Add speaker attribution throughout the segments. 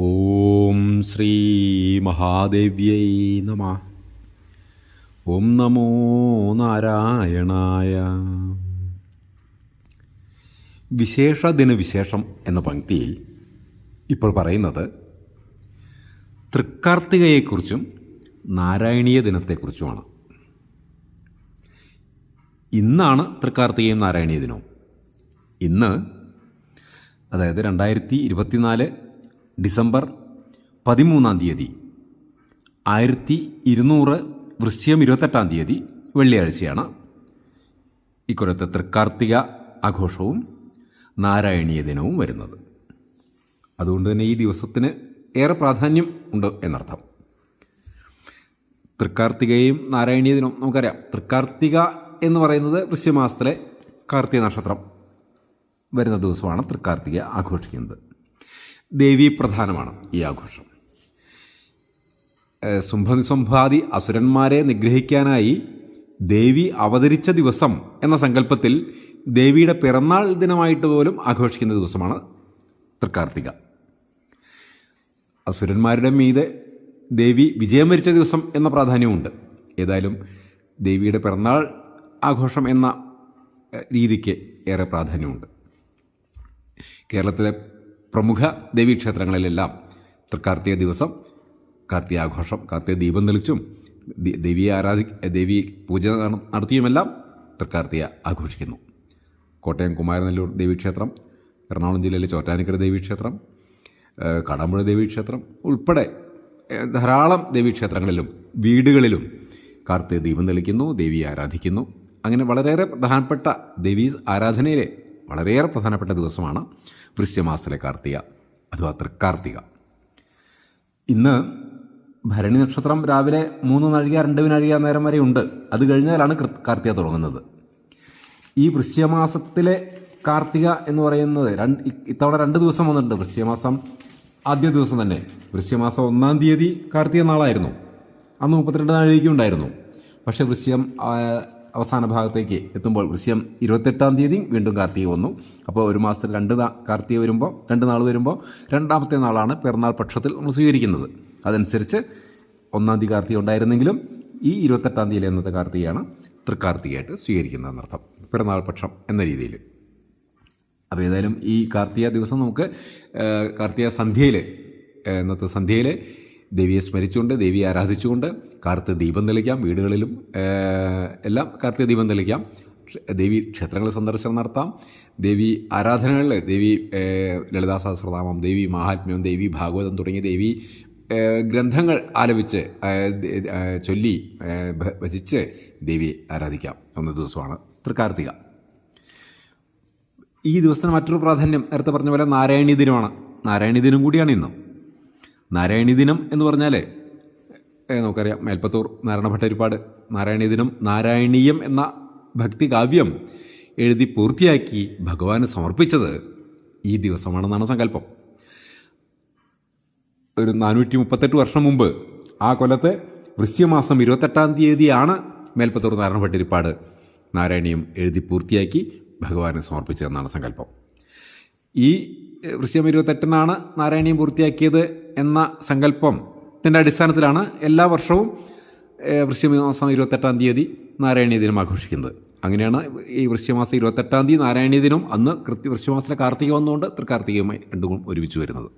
Speaker 1: ഓം ശ്രീ മഹാദേവ്യൈ നമ. ഓം നമോ നാരായണായ. വിശേഷ ദിനവിശേഷം എന്ന പങ്ക്തിയിൽ ഇപ്പോൾ പറയുന്നത് തൃക്കാർത്തികയെക്കുറിച്ചും നാരായണീയ ദിനത്തെക്കുറിച്ചുമാണ്. ഇന്നാണ് തൃക്കാർത്തികയും നാരായണീയ ദിനവും. ഇന്ന് അതായത് രണ്ടായിരത്തി ഇരുപത്തിനാല് ഡിസംബർ പതിമൂന്നാം തീയതി. ആയിരത്തി ഇരുന്നൂറ് വൃശ്ചികം ഇരുപത്തെട്ടാം തീയതി വെള്ളിയാഴ്ചയാണ്. ഇക്കൊല്ലത്തെ തൃക്കാർത്തിക ആഘോഷവും നാരായണീയ ദിനവും വരുന്നത്. അതുകൊണ്ട് തന്നെ ഈ ദിവസത്തിന് ഏറെ പ്രാധാന്യം ഉണ്ട് എന്നർത്ഥം. തൃക്കാർത്തികയും നാരായണീയ ദിനവും നമുക്കറിയാം. തൃക്കാർത്തിക എന്ന് പറയുന്നത് വൃശ്യമാസത്തിലെ കാർത്തിക നക്ഷത്രം വരുന്ന ദിവസമാണ് തൃക്കാർത്തിക ആഘോഷിക്കുന്നത്. ദേവീ പ്രധാനമാണ് ഈ ആഘോഷം. സുംഭനിസംഭാതി അസുരന്മാരെ നിഗ്രഹിക്കാനായി ദേവി അവതരിച്ച ദിവസം എന്ന സങ്കല്പത്തിൽ ദേവിയുടെ പിറന്നാൾ ദിനമായിട്ട് പോലും ആഘോഷിക്കുന്ന ദിവസമാണ് തൃക്കാർത്തിക. അസുരന്മാരുടെ മീതെ ദേവി വിജയം വരിച്ച ദിവസം എന്ന പ്രാധാന്യമുണ്ട്. ഏതായാലും ദേവിയുടെ പിറന്നാൾ ആഘോഷം എന്ന രീതിക്ക് ഏറെ പ്രാധാന്യമുണ്ട്. കേരളത്തിലെ പ്രമുഖ ദേവീക്ഷേത്രങ്ങളിലെല്ലാം തൃക്കാർത്തിക ദിവസം കാർത്തിക ആഘോഷം കാർത്തിക ദീപം തെളിച്ചും ദേവിയെ ആരാധി ദേവി പൂജ നടത്തിയുമെല്ലാം തൃക്കാർത്തിക ആഘോഷിക്കുന്നു. കോട്ടയം കുമാരനെല്ലൂർ ദേവീക്ഷേത്രം എറണാകുളം ജില്ലയിലെ ചോറ്റാനിക്കര ദേവീക്ഷേത്രം കടമ്പുഴ ദേവീക്ഷേത്രം ഉൾപ്പെടെ ധാരാളം ദേവീക്ഷേത്രങ്ങളിലും വീടുകളിലും കാർത്തിക ദീപം തെളിക്കുന്നു ദേവിയെ ആരാധിക്കുന്നു. അങ്ങനെ വളരെയേറെ പ്രധാനപ്പെട്ട ദേവീ ആരാധനയിലെ വളരെയേറെ പ്രധാനപ്പെട്ട ദിവസമാണ് വൃശ്ചമാസത്തിലെ കാർത്തിക അഥവാ തൃക്കാർത്തിക. ഇന്ന് ഭരണി നക്ഷത്രം രാവിലെ മൂന്ന് നഴിക രണ്ട് നാഴിക നേരം വരെ ഉണ്ട്. അത് കഴിഞ്ഞാലാണ് കാർത്തിക തുടങ്ങുന്നത്. ഈ വൃശ്യമാസത്തിലെ കാർത്തിക എന്ന് പറയുന്നത് രണ്ട് ഇത്തവണ രണ്ട് ദിവസം വന്നിട്ടുണ്ട്. വൃശ്യമാസം ആദ്യ ദിവസം തന്നെ. വൃശ്യമാസം ഒന്നാം തീയതി കാർത്തിക നാളായിരുന്നു. അന്ന് മുപ്പത്തിരണ്ട് നാഴികയ്ക്കും ഉണ്ടായിരുന്നു. പക്ഷേ വൃശ്യം അവസാന ഭാഗത്തേക്ക് എത്തുമ്പോൾ വൃശ്യം ഇരുപത്തെട്ടാം തീയതി വീണ്ടും കാർത്തിക വന്നു. അപ്പോൾ ഒരു മാസത്തിൽ രണ്ട് കാർത്തിക വരുമ്പോൾ രണ്ട് നാൾ വരുമ്പോൾ രണ്ടാമത്തെ നാളാണ് പിറന്നാൾ പക്ഷത്തിൽ നമ്മൾ സ്വീകരിക്കുന്നത്. അതനുസരിച്ച് ഒന്നാം തീയതി കാർത്തിക ഉണ്ടായിരുന്നെങ്കിലും ഈ ഇരുപത്തെട്ടാം തീയതി എന്നത്തെ കാർത്തികയാണ് തൃക്കാർത്തികയായിട്ട് സ്വീകരിക്കുന്നതെന്നർത്ഥം പിറന്നാൾ പക്ഷം എന്ന രീതിയിൽ. അപ്പോൾ ഏതായാലും ഈ കാർത്തിക ദിവസം നമുക്ക് കാർത്തിക സന്ധ്യയിൽ ഇന്നത്തെ സന്ധ്യയിൽ ദേവിയെ സ്മരിച്ചുകൊണ്ട് ദേവിയെ ആരാധിച്ചുകൊണ്ട് കാർത്തിക ദീപം തെളിക്കാം വീടുകളിലും എല്ലാം കാർത്തിക ദീപം തെളിക്കാം. ദേവി ക്ഷേത്രങ്ങൾ സന്ദർശനം നടത്താം. ദേവി ആരാധനകളിൽ ദേവി ലളിതാ സഹസ്രനാമം ദേവി മഹാത്മ്യം ദേവി ഭാഗവതം തുടങ്ങിയ ദേവി ഗ്രന്ഥങ്ങൾ ആലപിച്ച് ചൊല്ലി ഭജിച്ച് ദേവിയെ ആരാധിക്കാം. എന്ന ദിവസമാണ്. തൃക്കാർത്തിക. ഈ ദിവസത്തിന് മറ്റൊരു പ്രാധാന്യം നേരത്തെ പറഞ്ഞ പോലെ നാരായണീ ദിനമാണ്. നാരായണീ ദിനം കൂടിയാണ് ഇന്ന്. നാരായണീ ദിനം എന്ന് പറഞ്ഞാൽ നമുക്കറിയാം മേൽപ്പത്തൂർ നാരായണ ഭട്ടരിപ്പാട് നാരായണി ദിനം നാരായണീയം എന്ന ഭക്തി കാവ്യം എഴുതി പൂർത്തിയാക്കി ഭഗവാന് സമർപ്പിച്ചത് ഈ ദിവസമാണെന്നാണ് സങ്കല്പം. ഒരു നാനൂറ്റി മുപ്പത്തെട്ട് വർഷം മുമ്പ് ആ കൊല്ലത്തെ വൃശ്യമാസം ഇരുപത്തെട്ടാം തീയതിയാണ് മേൽപ്പത്തൂർ നാരായണ ഭട്ടരിപ്പാട് നാരായണീയം എഴുതി പൂർത്തിയാക്കി ഭഗവാനെ സമർപ്പിച്ചതെന്നാണ് സങ്കല്പം. ഈ വൃശ്യം ഇരുപത്തെട്ടിനാണ് നാരായണീയം പൂർത്തിയാക്കിയത് എന്ന സങ്കല്പത്തിന്റെ അടിസ്ഥാനത്തിലാണ് എല്ലാ വർഷവും വൃശ്ചിക മാസം ഇരുപത്തെട്ടാം തീയതി നാരായണീയ ദിനം ആഘോഷിക്കുന്നത്. അങ്ങനെയാണ് ഈ വൃശ്ചികമാസം ഇരുപത്തെട്ടാം തീയതി നാരായണീയ ദിനം അന്ന് കൃത്യ വൃശ്ചികമാസത്തിലെ കാർത്തിക വന്നുകൊണ്ട് തൃക്കാർത്തികയുമായി രണ്ടും ഒരുമിച്ച് വരുന്നത്.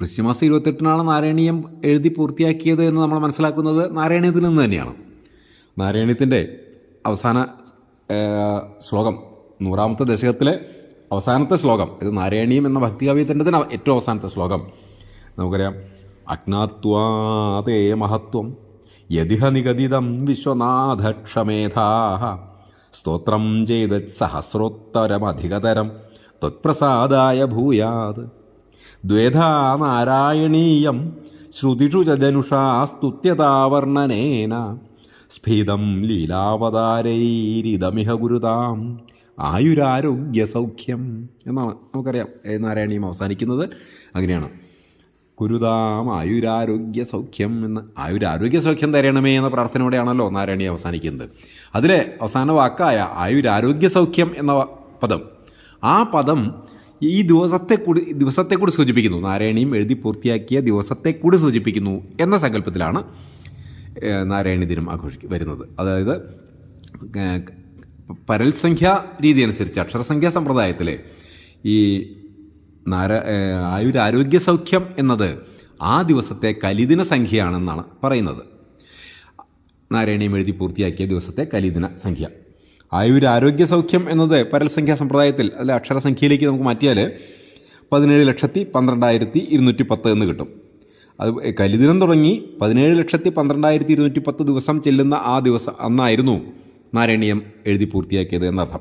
Speaker 1: വൃശ്ചികമാസം ഇരുപത്തെട്ടിനാണ് നാരായണീയം എഴുതി പൂർത്തിയാക്കിയത് എന്ന് നമ്മൾ മനസ്സിലാക്കുന്നത് നാരായണീയത്തിൽ നിന്ന് തന്നെയാണ്. നാരായണീയത്തിന്റെ അവസാന ശ്ലോകം നൂറാമത്തെ ദശകത്തിലെ അവസാനത്തെ ശ്ലോകം. ഇത് നാരായണീയം എന്ന ഭക്തികാവ്യത്തിന്റെ തന്നെ ഏറ്റവും അവസാനത്തെ ശ്ലോകം. നമുക്കറിയാം. അജ്ഞാത്വാതേ മഹത്വം യതിഹ നിഗദിതം വിശ്വനാഥക്ഷമേധാ സ്തോത്രം ചെയ്ത് സഹസ്രോത്തരമധികതരം ത്വത്പ്രസാദായ ഭൂയാത്. ദ്വേധാ നാരായണീയം ശ്രുതിഷു ചനുഷാ സ്തുത്യതാവർണനേന. സ്ഫീതം ലീലാവതാരൈരിതമിഹ ഗുരുതാം ആയുരാരോഗ്യ സൗഖ്യം എന്നാണ് നമുക്കറിയാം. നാരായണീയം അവസാനിക്കുന്നത് അങ്ങനെയാണ്. കുരുതാം ആയുരാരോഗ്യ സൗഖ്യം എന്ന് ആയുരാരോഗ്യ സൗഖ്യം തരണമേ എന്ന പ്രാർത്ഥനയോടെയാണല്ലോ നാരായണീയം അവസാനിക്കുന്നത്. അതിലെ അവസാന വാക്കായ ആയുരാരോഗ്യ സൗഖ്യം എന്ന പദം. ആ പദം ഈ ദിവസത്തെ കൂടി ദിവസത്തെ കൂടി സൂചിപ്പിക്കുന്നു. നാരായണീയം എഴുതി പൂർത്തിയാക്കിയ ദിവസത്തെ കൂടി സൂചിപ്പിക്കുന്നു എന്ന സങ്കല്പത്തിലാണ് നാരായണി ദിനം ആഘോഷിക്കുക വരുന്നത്. അതായത് പരൽസംഖ്യ രീതി അനുസരിച്ച് അക്ഷരസംഖ്യാ സമ്പ്രദായത്തിലെ ഈ നാര ഏഹ്, ആയുരാരോഗ്യ സൗഖ്യം എന്നത് ആ ദിവസത്തെ കലിദിന സംഖ്യയാണെന്നാണ് പറയുന്നത്. നാരായണീയം എഴുതി പൂർത്തിയാക്കിയ ദിവസത്തെ കലിദിന സംഖ്യ. ആയുരാരോഗ്യ സൗഖ്യം എന്നത് പരൽസംഖ്യാ സമ്പ്രദായത്തിൽ അല്ലെ അക്ഷരസംഖ്യയിലേക്ക് നമുക്ക് മാറ്റിയാൽ പതിനേഴ് ലക്ഷത്തി പന്ത്രണ്ടായിരത്തി ഇരുന്നൂറ്റി പത്ത് എന്ന് കിട്ടും. അത് കലിദിനം തുടങ്ങി പതിനേഴ് ലക്ഷത്തി പന്ത്രണ്ടായിരത്തി ഇരുന്നൂറ്റി പത്ത് ദിവസം ചെല്ലുന്ന ആ ദിവസം അന്നായിരുന്നു നാരായണീയം എഴുതി പൂർത്തിയാക്കിയത് എന്നർത്ഥം.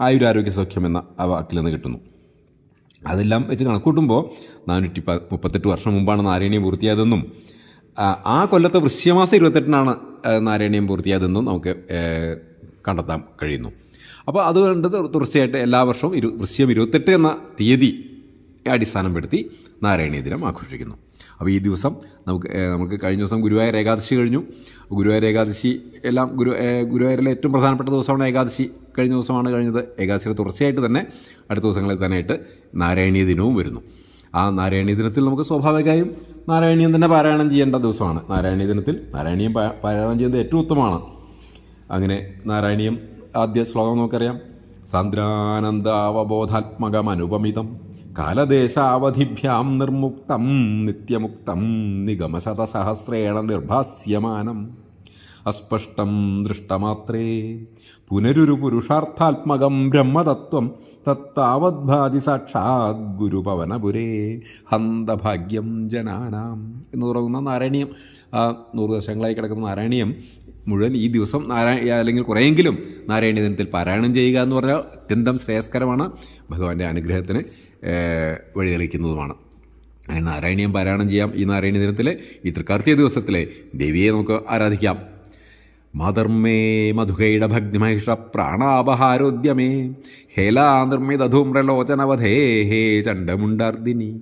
Speaker 1: ആയുരാരോഗ്യ സൗഖ്യം എന്ന ആ വാക്കിൽ നിന്ന് കിട്ടുന്നു. അതെല്ലാം വെച്ച് കണക്കൂട്ടുമ്പോൾ നാനൂറ്റി പ മുപ്പത്തെട്ട് വർഷം മുമ്പാണ് നാരായണീയം പൂർത്തിയായതെന്നും ആ, കൊല്ലത്തെ വൃശ്യമാസം ഇരുപത്തെട്ടിനാണ് നാരായണീയം പൂർത്തിയായതെന്നും നമുക്ക് കണ്ടെത്താൻ കഴിയുന്നു. അപ്പോൾ അതുകൊണ്ട് തീർ- തീർച്ചയായിട്ടും എല്ലാ വർഷവും ഇരു വൃശ്യം ഇരുപത്തെട്ട് എന്ന തീയതി അടിസ്ഥാനപ്പെടുത്തി നാരായണീയ ദിനം ആഘോഷിക്കുന്നു. അപ്പോൾ ഈ ദിവസം നമുക്ക് നമുക്ക് കഴിഞ്ഞ ദിവസം ഗുരുവായൂർ ഏകാദശി കഴിഞ്ഞു. ഗുരുവായൂർ ഏകാദശി എല്ലാം ഗുരു ഗുരുവായൂരിലെ ഏറ്റവും പ്രധാനപ്പെട്ട ദിവസമാണ് ഏകാദശി. കഴിഞ്ഞ ദിവസമാണ് കഴിഞ്ഞത്. ഏകാദശിയുടെ തുടർച്ചയായിട്ട് തന്നെ അടുത്ത ദിവസങ്ങളിൽ തന്നെയായിട്ട് നാരായണീയ ദിനവും വരുന്നു. ആ നാരായണീയ ദിനത്തിൽ നമുക്ക് സ്വാഭാവികമായും നാരായണീയം തന്നെ പാരായണം ചെയ്യേണ്ട ദിവസമാണ്. നാരായണീയ ദിനത്തിൽ നാരായണീയം പാരായണം ചെയ്യുന്നത് ഏറ്റവും ഉത്തമമാണ്. അങ്ങനെ നാരായണീയം ആദ്യ ശ്ലോകം നമുക്കറിയാം. സാന്ദ്രാനന്ദാവബോധാത്മകമനുപമിതം. കാലദേശാവധിഭ്യാം നിർമുക്തം നിത്യമുക്തം നിഗമശതസഹസ്രേണ നിർഭാസ്യമാനം. അസ്പഷ്ടം ദൃഷ്ടമാത്രേ. പുനരുരു പുരുഷാർത്ഥാത്മകം ബ്രഹ്മതത്വം തത്താവദ്ഭാതി സാക്ഷാത് ഗുരുപവനപുരേ ഹന്തഭാഗ്യം ജനാനാം. എന്ന് തുടങ്ങുന്ന നാരായണീയം നൂറ് ദശങ്ങളായി കിടക്കുന്ന നാരായണീയം മുഴുവൻ ഈ ദിവസം നാരായണ അല്ലെങ്കിൽ കുറേയെങ്കിലും നാരായണ ദിനത്തിൽ പാരായണം ചെയ്യുക എന്ന് പറഞ്ഞാൽ അത്യന്തം ശ്രേയസ്കരമാണ്. ഭഗവാന്റെ അനുഗ്രഹത്തിന് വഴിതെളിക്കുന്നതുമാണ്. നാരായണീയം പാരായണം ചെയ്യാം ഈ നാരായണ ദിനത്തിലെ ഈ തൃക്കാർത്തിക ദിവസത്തിലെ ദേവിയെ നമുക്ക് ആരാധിക്കാം. മാതർമേ മധുകൈട ഭഗ്നിമഹിഷ പ്രാണാപഹാരോദ്യമേ. ഹേലാനിർമ്മിതധൂമ്രലോചനവധേ ഹേ ചണ്ഡമുണ്ടാർദിനി.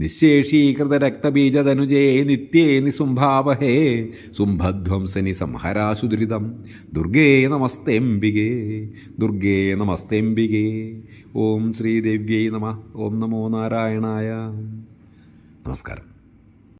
Speaker 1: നിശേഷീകൃത രക്തബീജതനുജേ നിത്യേ നിസുംഭാവഹേ. സുംഭധ്വംസനി സംഹരാശുദുരിതം ദുർഗേ നമസ്തേംബികേ ദുർഗേ നമസ്തേംബികേ. ഓം ശ്രീദേവ്യൈ നമ ഓം നമോ നാരായണായ. നമസ്കാരം.